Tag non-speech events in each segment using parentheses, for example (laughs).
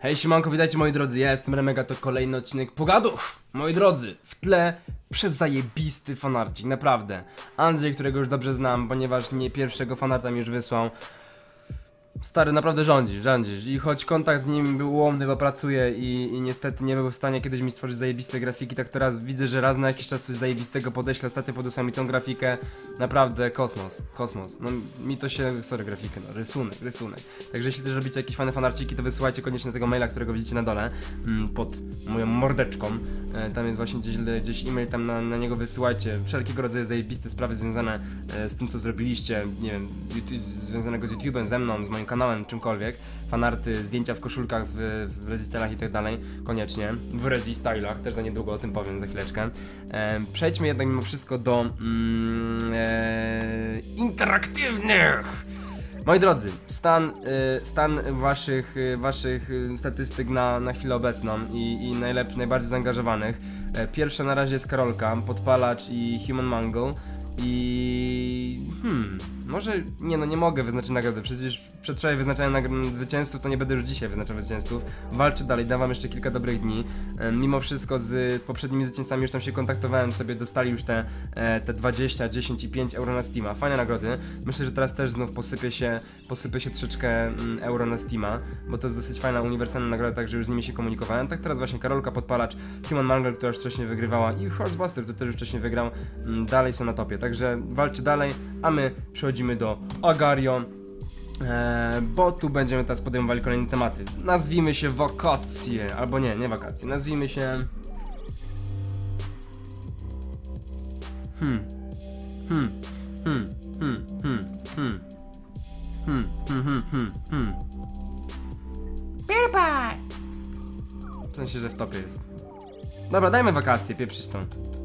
Hej siemanko, witajcie moi drodzy, ja jestem Remega, to kolejny odcinek Pogaduch! Moi drodzy, w tle przezajebisty fanarcik, naprawdę. Andrzej, którego już dobrze znam, ponieważ nie pierwszego fanarta mi już wysłał. Stary, naprawdę rządzisz, rządzisz. I choć kontakt z nim był ułomny, bo pracuje i, i niestety nie był w stanie kiedyś mi stworzyć zajebiste grafiki, tak teraz widzę, że raz na jakiś czas coś zajebistego podeślę, ostatnio podesłał mi tą grafikę, naprawdę kosmos, kosmos, no mi to się, sorry grafikę, no rysunek, rysunek, także jeśli też robicie jakieś fane fanarciki, to wysyłajcie koniecznie tego maila, którego widzicie na dole, mm, pod moją mordeczką, e, tam jest właśnie gdzieś, gdzieś e-mail, tam na, na niego wysyłajcie wszelkiego rodzaju zajebiste sprawy związane e, z tym, co zrobiliście, nie wiem, YouTube, związanego z YouTube'em, ze mną, z moim kanałem, czymkolwiek, fanarty, zdjęcia w koszulkach, w, w i tak dalej, koniecznie, w rezistylach, też za niedługo o tym powiem, za chwileczkę. E, przejdźmy jednak mimo wszystko do mm, e, interaktywnych! Moi drodzy, stan, y, stan waszych, y, waszych y, statystyk na, na chwilę obecną i, i najbardziej zaangażowanych. E, Pierwsza na razie jest Karolka, Podpalacz i Human Mangle. I hmm, może nie no nie mogę wyznaczyć nagrody. Przecież przedwczoraj wyznaczałem nagr- zwycięzców, to nie będę już dzisiaj wyznaczał zwycięzców. Walczę dalej, dawam jeszcze kilka dobrych dni. E, Mimo wszystko z poprzednimi zwycięzcami już tam się kontaktowałem sobie, dostali już te, e, te 20, 10 i 5 euro na Steama. Fajne nagrody. Myślę, że teraz też znów posypie się, posypie się troszeczkę mm, euro na Steama, bo to jest dosyć fajna, uniwersalna nagroda, także już z nimi się komunikowałem. Tak teraz właśnie Karolka Podpalacz, Human Mangle, która już wcześniej wygrywała i Horsebuster, który też już wcześniej wygrał, mm, dalej są na topie. Także walczy dalej, a my przechodzimy do Agario. Eee, bo tu będziemy teraz podejmowali kolejne tematy. Nazwijmy się wakacje, albo nie, nie wakacje. Nazwijmy się. Hmm. Hmm. Hmm. Hmm. Hmm. Hmm. Hmm. Hmm. Hmm. Hmm. Hmm. W sensie, że w topie jest. Dobra, dajmy wakacje, pieprzyć tą.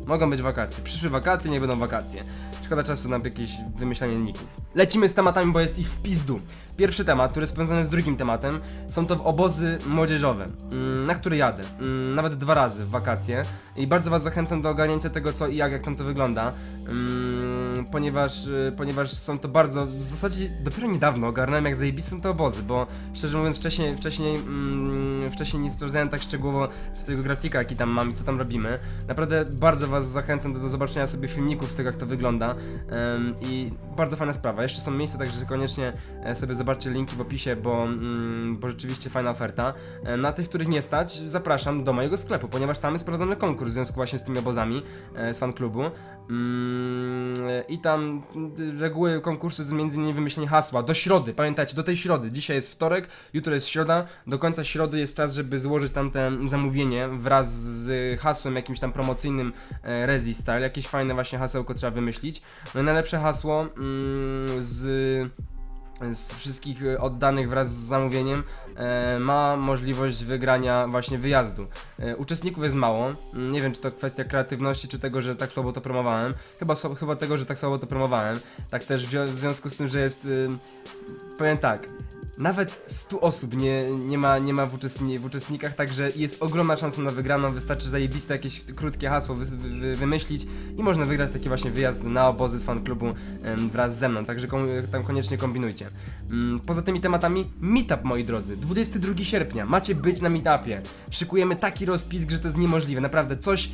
Mogą być wakacje. Przyszły wakacje, nie będą wakacje. Szkoda czasu na jakieś wymyślanie ników. Lecimy z tematami, bo jest ich w pizdu. Pierwszy temat, który jest powiązany z drugim tematem, są to obozy młodzieżowe, mm, na które jadę. Mm, Nawet dwa razy w wakacje. I bardzo Was zachęcam do ogarnięcia tego, co i jak, jak tam to wygląda. Mm, Ponieważ, y, ponieważ są to bardzo, w zasadzie dopiero niedawno ogarnąłem jak zajebiste są te obozy, bo szczerze mówiąc wcześniej, wcześniej, wcześniej nie sprawdzałem tak szczegółowo z tego grafika jaki tam mam i co tam robimy. Naprawdę bardzo was zachęcam do, zobaczenia sobie filmików z tego jak to wygląda i bardzo fajna sprawa. Jeszcze są miejsca, także koniecznie e, sobie zobaczcie linki w opisie, bo, mm, bo rzeczywiście fajna oferta. E, Na tych, których nie stać, zapraszam do mojego sklepu, ponieważ tam jest prowadzony konkurs w związku właśnie z tymi obozami e, z fanklubu. Mm, I tam y, reguły konkursu między innymi wymyślenie hasła do środy. Pamiętajcie, do tej środy. Dzisiaj jest wtorek, jutro jest środa. Do końca środy jest czas, żeby złożyć tamte zamówienie wraz z hasłem jakimś tam promocyjnym e, Rezi Style. Jakieś fajne właśnie hasełko trzeba wymyślić. No najlepsze hasło mm, z z wszystkich e, oddanych wraz z zamówieniem e, ma możliwość wygrania właśnie wyjazdu. E, uczestników jest mało. Nie wiem, czy to kwestia kreatywności, czy tego, że tak słabo to promowałem. Chyba, chyba tego, że tak słabo to promowałem. Tak też w, w związku z tym, że jest. Y, powiem tak. Nawet 100 osób nie, nie ma, nie ma w, uczestni w uczestnikach, także jest ogromna szansa na wygraną. Wystarczy zajebiste jakieś krótkie hasło wy wy wymyślić i można wygrać taki właśnie wyjazd na obozy z fanklubu em, wraz ze mną. Także tam koniecznie kombinujcie. Mm, poza tymi tematami, meetup moi drodzy. 22 sierpnia macie być na meetupie. Szykujemy taki rozpisk, że to jest niemożliwe. Naprawdę coś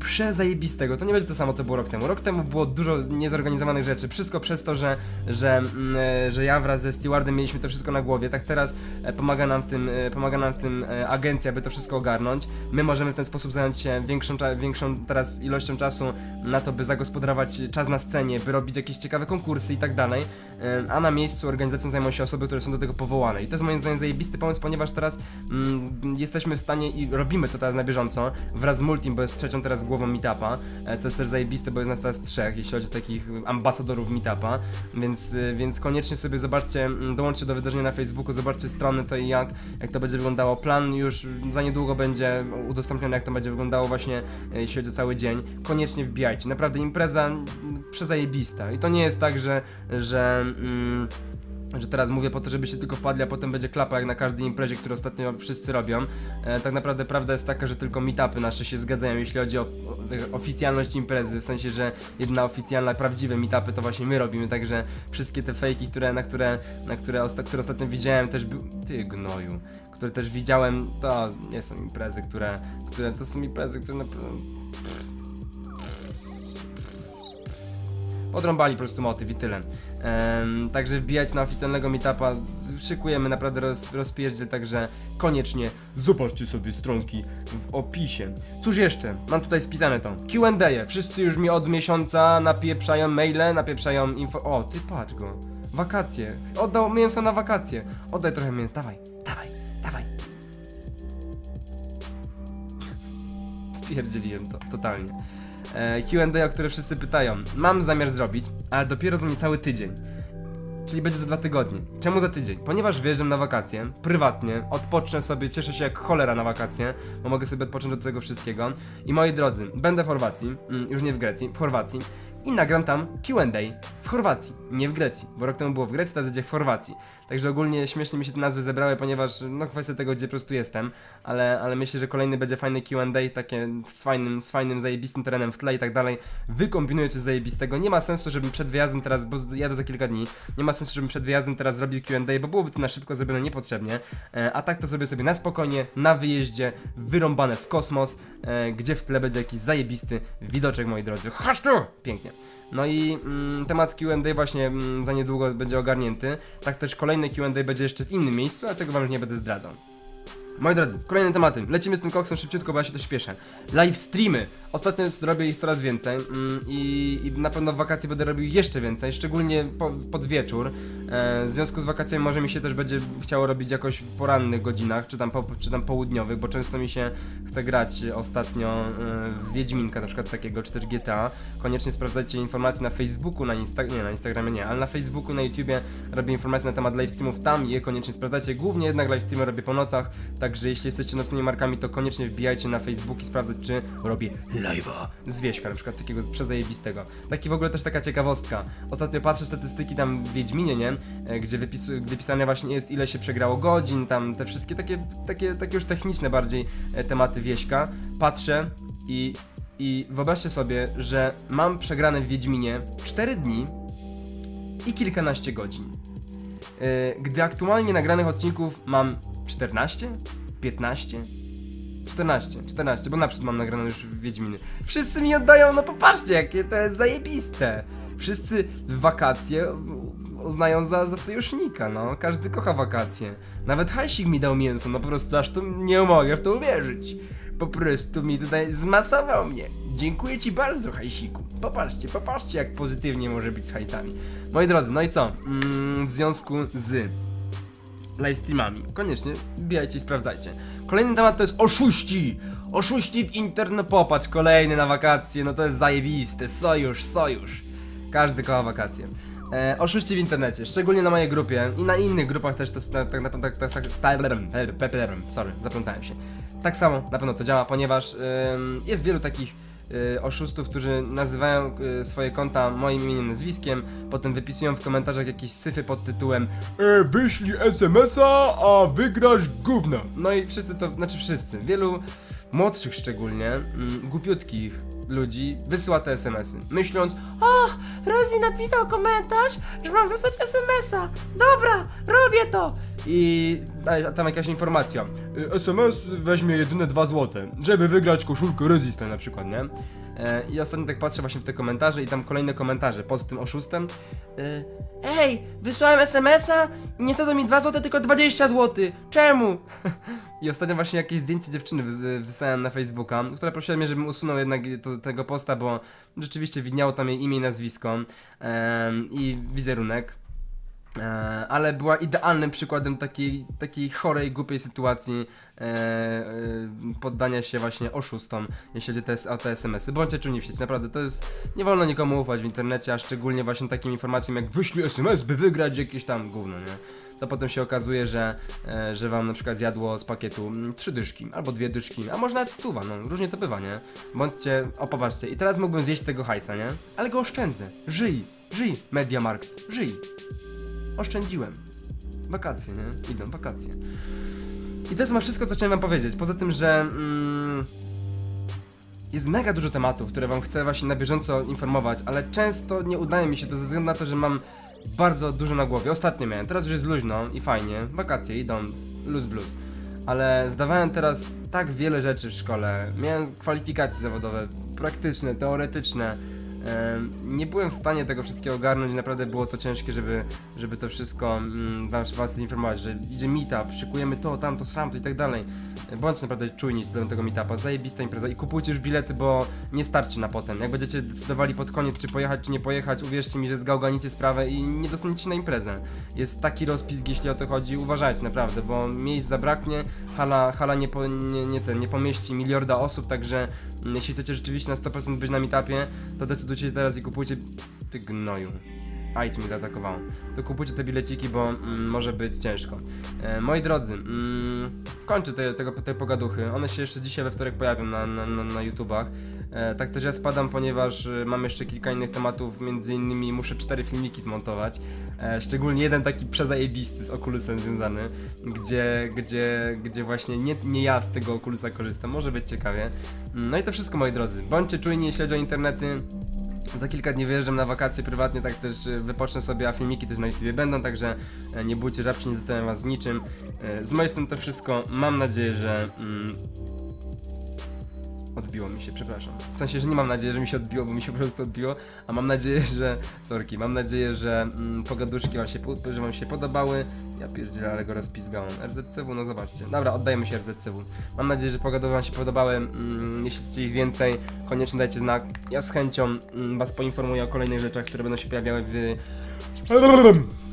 przezajebistego. To nie będzie to samo, co było rok temu. Rok temu było dużo niezorganizowanych rzeczy. Wszystko przez to, że, że, mm, e, że ja wraz ze stewardem mieliśmy to wszystko na głowie. Tak teraz e, pomaga nam w tym, e, pomaga nam w tym agencja, by to wszystko ogarnąć. My możemy w ten sposób zająć się większą, większą teraz ilością czasu na to, by zagospodarować czas na scenie, by robić jakieś ciekawe konkursy i tak dalej. A na miejscu organizacją zajmą się osoby, które są do tego powołane. I to jest moim zdaniem zajebisty pomysł, ponieważ teraz mm, jesteśmy w stanie i robimy to teraz na bieżąco wraz z Multim, bo jest trzecią teraz głową meetupa, e, co jest też zajebiste, bo jest nas teraz trzech, jeśli chodzi o takich ambasadorów meetupa, więc, e, więc koniecznie sobie zobaczcie, mm, dołączcie do wydarzenia na Facebooku, zobaczcie strony co i jak, jak to będzie wyglądało. Plan już za niedługo będzie udostępniony, jak to będzie wyglądało właśnie, e, jeśli chodzi o cały dzień. Koniecznie wbijajcie, naprawdę impreza mm, przezajebista i to nie jest tak, że, że mm, że teraz mówię po to, żebyście tylko wpadli, a potem będzie klapa jak na każdej imprezie, którą ostatnio wszyscy robią. E, tak naprawdę prawda jest taka, że tylko meetupy nasze się zgadzają, jeśli chodzi o, o oficjalność imprezy, w sensie, że jedna oficjalna, prawdziwe meetupy to właśnie my robimy, także wszystkie te fejki, które, na które, na które, osta które ostatnio widziałem też był... Ty gnoju. Które też widziałem, to nie są imprezy, które, które to są imprezy, które naprawdę... Odrąbali po prostu motyw i tyle. Em, także wbijać na oficjalnego meetupa, szykujemy naprawdę roz, rozpierdziel, także koniecznie zobaczcie sobie stronki w opisie. Cóż jeszcze? Mam tutaj spisane to. Q&A. Wszyscy już mi od miesiąca napieprzają maile, napieprzają info... O, ty patrz go. Wakacje. Oddał mięso na wakacje. Oddaj trochę mięsa. Dawaj, dawaj, dawaj. Spierdzieliłem to, totalnie. E, Q&A, o które wszyscy pytają. Mam zamiar zrobić, ale dopiero za niecały tydzień. Czyli będzie za dwa tygodnie. Czemu za tydzień? Ponieważ wyjeżdżam na wakacje, prywatnie, odpocznę sobie, cieszę się jak cholera na wakacje, bo mogę sobie odpocząć od tego wszystkiego. I moi drodzy, będę w Chorwacji, mm, już nie w Grecji, w Chorwacji i nagram tam Q&A w Chorwacji, nie w Grecji, bo rok temu było w Grecji, teraz będzie w Chorwacji. Także ogólnie śmiesznie mi się te nazwy zebrały, ponieważ no kwestia tego, gdzie po prostu jestem, ale, ale myślę, że kolejny będzie fajny Q&A, takie z fajnym, z fajnym, zajebistym terenem w tle i tak dalej. Wykombinuję coś zajebistego. Nie ma sensu, żebym przed wyjazdem teraz, bo jadę za kilka dni, nie ma sensu, żebym przed wyjazdem teraz zrobił Q&A, bo byłoby to na szybko zrobione niepotrzebnie, e, a tak to zrobię sobie na spokojnie, na wyjeździe, wyrąbane w kosmos, e, gdzie w tle będzie jakiś zajebisty widoczek, moi drodzy. Chodź tu! Pięknie. No i mm, temat Q&A właśnie mm, za niedługo będzie ogarnięty. Tak też kolejny Q&A będzie jeszcze w innym miejscu, ale tego wam już nie będę zdradzał. Moi drodzy, kolejne tematy. Lecimy z tym koksem szybciutko, bo ja się też śpieszę. Live streamy. Ostatnio robię ich coraz więcej mm, i, i na pewno w wakacje będę robił jeszcze więcej, szczególnie po, pod wieczór. E, w związku z wakacjami może mi się też będzie chciało robić jakoś w porannych godzinach, czy tam, po, czy tam południowych, bo często mi się chce grać ostatnio e, w Wiedźminka na przykład takiego, czy też GTA. Koniecznie sprawdzajcie informacje na Facebooku, na Instagramie, nie, na Instagramie nie, ale na Facebooku na YouTubie robię informacje na temat live streamów tam je koniecznie sprawdzajcie. Głównie jednak live streamy robię po nocach, Także jeśli jesteście nocnymi markami, to koniecznie wbijajcie na Facebook i sprawdzać, czy robię live'a z Wieśka, na przykład takiego przezajebistego. Taki w ogóle też taka ciekawostka. Ostatnio patrzę statystyki tam w Wiedźminie, nie? E, Gdzie wypisu, wypisane właśnie jest, ile się przegrało godzin, tam te wszystkie takie, takie, takie już techniczne bardziej e, tematy Wieśka. Patrzę i, i wyobraźcie sobie, że mam przegrane w Wiedźminie 4 dni i kilkanaście godzin. E, Gdy aktualnie nagranych odcinków mam 14? 15? 14, 14, bo naprzód mam nagrane już Wiedźminy. Wszyscy mi oddają, no popatrzcie, jakie to jest zajebiste. Wszyscy wakacje uznają za, za sojusznika, no. Każdy kocha wakacje. Nawet hajsik mi dał mięso, no po prostu aż tu nie mogę w to uwierzyć. Po prostu mi tutaj zmasował mnie. Dziękuję ci bardzo, hajsiku. Popatrzcie, popatrzcie, jak pozytywnie może być z hajsami. Moi drodzy, no i co? Mm, w związku z live streamami. Koniecznie wbijajcie i sprawdzajcie. Kolejny temat to jest oszuści! Oszuści w internet, popatrz, kolejny na wakacje, no to jest zajebiste, sojusz, sojusz. Każdy kocha wakacje. E, oszuści w internecie, szczególnie na mojej grupie i na innych grupach też to jest tak na pewno tak, tak, tak, sorry, zaplątałem się. Tak samo na pewno to działa, ponieważ jest wielu takich oszustów, którzy nazywają y, swoje konta moim imieniem, nazwiskiem, potem wypisują w komentarzach jakieś syfy pod tytułem e, wyślij SMS-a, a wygrasz gówno. No i wszyscy to, znaczy wszyscy, wielu młodszych szczególnie, mm, głupiutkich ludzi wysyła te SMS-y, myśląc O, Rezi napisał komentarz, że mam wysłać SMS-a. Dobra, robię to. I a tam jakaś informacja. y, SMS weźmie jedyne 2 złote, żeby wygrać koszulkę Resistance na przykład, nie? E, I ostatnio tak patrzę właśnie w te komentarze i tam kolejne komentarze pod tym oszustem. Y, Ej, wysłałem SMS-a i nie to mi 2 zł, tylko 20 zł. Czemu? (laughs) I ostatnio właśnie jakieś zdjęcie dziewczyny wys- wysłałem na Facebooka, która prosiła mnie, żebym usunął jednak to, tego posta, bo rzeczywiście widniało tam jej imię i nazwisko em, i wizerunek. E, ale była idealnym przykładem takiej, takiej chorej, głupiej sytuacji e, e, poddania się właśnie oszustom, jeśli chodzi o te, SMS-y. Bądźcie czujni w sieci, naprawdę to jest, nie wolno nikomu ufać w internecie, a szczególnie właśnie takim informacjom jak wyślij SMS, by wygrać jakieś tam gówno, nie? To potem się okazuje, że, e, że wam na przykład zjadło z pakietu mm, trzy dyszki, albo dwie dyszki, a może nawet stuwa, no różnie to bywa, nie? Bądźcie, o popatrzcie, i teraz mógłbym zjeść tego hajsa, nie? Ale go oszczędzę, żyj, żyj, Mediamarkt, żyj. Oszczędziłem. Wakacje, nie? Idą wakacje. I to jest ma wszystko, co chciałem wam powiedzieć. Poza tym, że mm, jest mega dużo tematów, które wam chcę właśnie na bieżąco informować, ale często nie udaje mi się to ze względu na to, że mam bardzo dużo na głowie. Ostatnio miałem, teraz już jest luźno i fajnie. Wakacje idą, luz blues. Ale zdawałem teraz tak wiele rzeczy w szkole. Miałem kwalifikacje zawodowe, praktyczne, teoretyczne. Nie byłem w stanie tego wszystkiego ogarnąć, naprawdę było to ciężkie, żeby, żeby to wszystko mm, wam, was informować, że idzie meetup, szykujemy to, tamto, sramto i tak dalej. Bądźcie naprawdę czujni do tego meetupa, zajebista impreza i kupujcie już bilety, bo nie starczy na potem. Jak będziecie decydowali pod koniec, czy pojechać, czy nie pojechać, uwierzcie mi, że zgałganicie sprawę i nie dostaniecie na imprezę. Jest taki rozpisk, jeśli o to chodzi, uważajcie naprawdę, bo miejsc zabraknie, hala, hala nie, po, nie, nie, ten, nie pomieści miliarda osób, także mm, jeśli chcecie rzeczywiście na 100% być na meetupie, to decydujcie się teraz i kupujcie... Ty gnoju. Ajc mnie zaatakowało. To kupujcie te bileciki, bo mm, może być ciężko. E, moi drodzy, mm, kończę te, tego, te pogaduchy. One się jeszcze dzisiaj we wtorek pojawią na, na, na, na YouTubach. E, tak też ja spadam, ponieważ e, mam jeszcze kilka innych tematów, między innymi muszę cztery filmiki zmontować. E, szczególnie jeden taki przezajebisty z Oculusem związany, gdzie, gdzie, gdzie właśnie nie, nie ja z tego Oculusa korzystam. Może być ciekawie. No i to wszystko moi drodzy. Bądźcie czujni, o internety. Za kilka dni wyjeżdżam na wakacje prywatnie, tak też e, wypocznę sobie, a filmiki też na YouTube będą, także e, nie bójcie żabci, nie zostawiam was z niczym. E, Z mojej strony to wszystko. Mam nadzieję, że. Mm, odbiło mi się, przepraszam. W sensie, że nie mam nadziei, że mi się odbiło, bo mi się po prostu odbiło, a mam nadzieję, (laughs) że. Sorki, mam nadzieję, że mm, pogaduszki wam się, że wam się podobały. Ja pierdzielę, ale go rozpizgałem. RZCW, no zobaczcie. Dobra, oddajemy się RZCW. Mam nadzieję, że pogaduchy wam się podobały. Mm, jeśli chcecie ich więcej, koniecznie dajcie znak. Ja z chęcią mm, was poinformuję o kolejnych rzeczach, które będą się pojawiały w.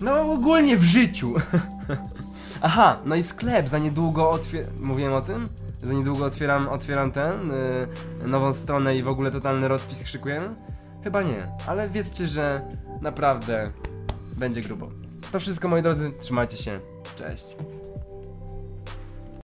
No ogólnie w życiu. (laughs) Aha, no i sklep za niedługo otwieram. Mówiłem o tym? Za niedługo otwieram, otwieram ten, y, nową stronę i w ogóle totalny rozpis szykujemy? Chyba nie, ale wiedzcie, że naprawdę będzie grubo. To wszystko moi drodzy, trzymajcie się. Cześć.